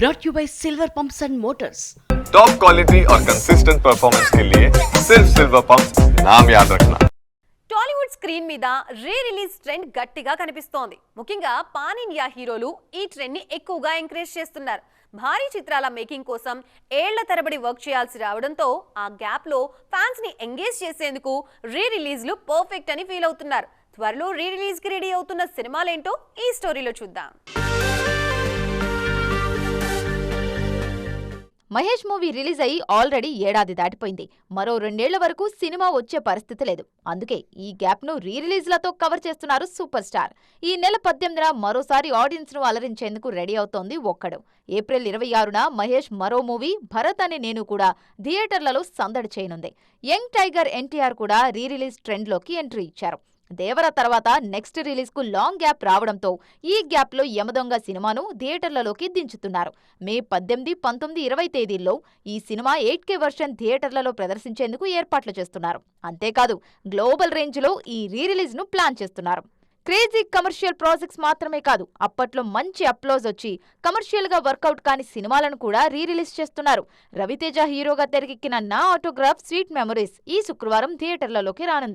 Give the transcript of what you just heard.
brought you by Silver Pumps and Motors. Top quality और consistent performance के लिए सिर्फ सिल्वर पंप नाम याद रखना టాలీవుడ్ స్క్రీన్ మీద రీ రిలీజ్ ట్రెండ్ గట్టిగా కనిపిస్తోంది ముఖ్యంగా పాన్ ఇండియా హీరోలు ఈ ట్రెండ్ ని ఎక్కువగా ఎంకరేజ్ చేస్తున్నారు భారీ చిత్రాల మేకింగ్ కోసం ఏళ్ల తరబడి వర్క్ చేయాల్సి రావడంతో ఆ గ్యాప్ లో ఫ్యాన్స్ ని ఎంగేజ్ చేసేందుకు రీ రిలీజ్లు పర్ఫెక్ట్ అని ఫీల్ అవుతున్నారు త్వరలో రీ రిలీజ్ కి రెడీ అవుతున్న సినిమాలేంటో ఈ స్టోరీలో చూద్దాం మహేష్ మూవీ రిలీజ్ అయ్యి ఆల్రెడీ ఏడాది దాటిపోయింది. మరో రెండేళ్ళ వరకు సినిమా వచ్చే పరిస్థితి లేదు. అందుకే ఈ గ్యాప్ను రీరిలీజ్లతో రీ రిలీజ్లతో కవర్ చేస్తున్నారు సూపర్ స్టార్. ఈ నెల పద్దెనిమిదిన మరోసారి ఆడియన్స్ను అలరించేందుకు రెడీ అవుతోంది ఒక్కడు. ఏప్రిల్ ఇరవై ఆరున మహేష్ మరో మూవీ భరత్ అని నేను కూడా థియేటర్లలో సందడి చేయనుంది. యంగ్ టైగర్ ఎన్టీఆర్ కూడా రీ రిలీజ్ ట్రెండ్లోకి ఎంట్రీ ఇచ్చారు. దేవర తర్వాత నెక్స్ట్ రిలీజ్కు లాంగ్ గ్యాప్ రావడంతో ఈ గ్యాప్లో యమదొంగ సినిమాను థియేటర్లలోకి దించుతున్నారు. మే పద్దెనిమిది పంతొమ్మిది ఇరవై తేదీల్లో ఈ సినిమా ఎయిట్ కే వర్షన్ థియేటర్లలో ప్రదర్శించేందుకు ఏర్పాట్లు చేస్తున్నారు. అంతేకాదు గ్లోబల్ రేంజ్లో ఈ రీ రిలీజ్ను ప్లాన్ చేస్తున్నారు. క్రేజీ కమర్షియల్ ప్రాజెక్ట్స్ మాత్రమే కాదు అప్పట్లో మంచి అప్లోజ్ వచ్చి కమర్షియల్గా వర్కౌట్ కాని సినిమాలను కూడా రీ రిలీజ్ చేస్తున్నారు. రవితేజ హీరోగా తెరకెక్కిన నా ఆటోగ్రాఫ్ స్వీట్ మెమరీస్ ఈ శుక్రవారం థియేటర్లలోకి రానుంది.